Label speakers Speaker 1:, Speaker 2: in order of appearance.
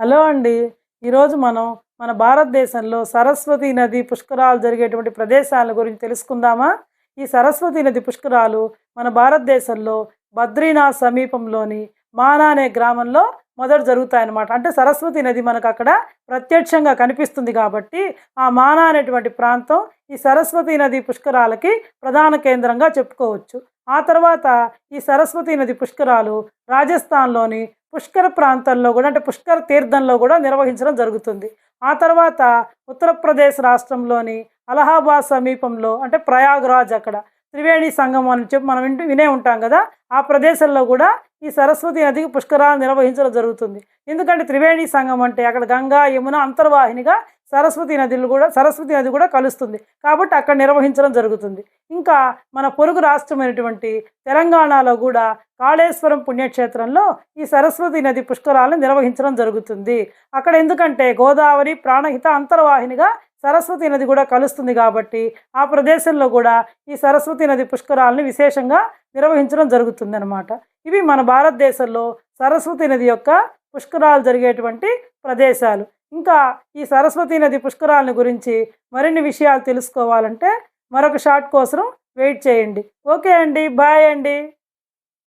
Speaker 1: Hello అండి. ఈరోజు మనం మన భారతదేశంలో సరస్వతి నది పుష్కరాలు జరిగేటువంటి ప్రదేశాల గురించి తెలుసుకుందామా? ఈ సరస్వతి నది పుష్కరాలు మన భారతదేశంలో బద్రీనాథ్ సమీపంలోని మానా అనే గ్రామంలో మొదట జరుగుతాయన్నమాట. అంటే సరస్వతి నది మనకు అక్కడ ప్రత్యక్షంగా కనిపిస్తుంది కాబట్టి ఆ మానా అనేటువంటి ప్రాంతం ఈ సరస్వతి నది పుష్కరాలకి ప్రధాన కేంద్రంగా చెప్పుకోవచ్చు. ఆ తర్వాత ఈ సరస్వతి నది పుష్కరాలు రాజస్థాన్లోని పుష్కర ప్రాంతంలో కూడా అంటే పుష్కర తీర్థంలో కూడా నిర్వహించడం జరుగుతుంది. ఆ తర్వాత ఉత్తరప్రదేశ్ రాష్ట్రంలోని అలహాబాద్ సమీపంలో అంటే ప్రయాగ్రాజ్ అక్కడ త్రివేణి సంగమం అని చెప్పి మనం వింటూ వినే ఉంటాం కదా ఆ ప్రదేశంలో కూడా ఈ సరస్వతి నదికి పుష్కరాలు నిర్వహించడం జరుగుతుంది. ఎందుకంటే త్రివేణి సంగమం అంటే అక్కడ గంగా యమున అంతర్వాహినిగా సరస్వతి నదులు కూడా సరస్వతి నది కూడా కలుస్తుంది. కాబట్టి అక్కడ నిర్వహించడం జరుగుతుంది. ఇంకా మన పొరుగు రాష్ట్రమైనటువంటి తెలంగాణలో కూడా కాళేశ్వరం పుణ్యక్షేత్రంలో ఈ సరస్వతి నది పుష్కరాలను నిర్వహించడం జరుగుతుంది. అక్కడ ఎందుకంటే గోదావరి ప్రాణహిత అంతర్వాహినిగా సరస్వతి నది కూడా కలుస్తుంది కాబట్టి ఆ ప్రదేశంలో కూడా ఈ సరస్వతి నది పుష్కరాలను విశేషంగా నిర్వహించడం జరుగుతుంది అనమాట ఇవి మన భారతదేశంలో సరస్వతి నది యొక్క పుష్కరాలు జరిగేటువంటి ప్రదేశాలు. ఇంకా ఈ సరస్వతి నది పుష్కరాలను గురించి మరిన్ని విషయాలు తెలుసుకోవాలంటే మరొక షార్ట్ కోసం వెయిట్ చేయండి. ఓకే అండి. బాయ్ అండి.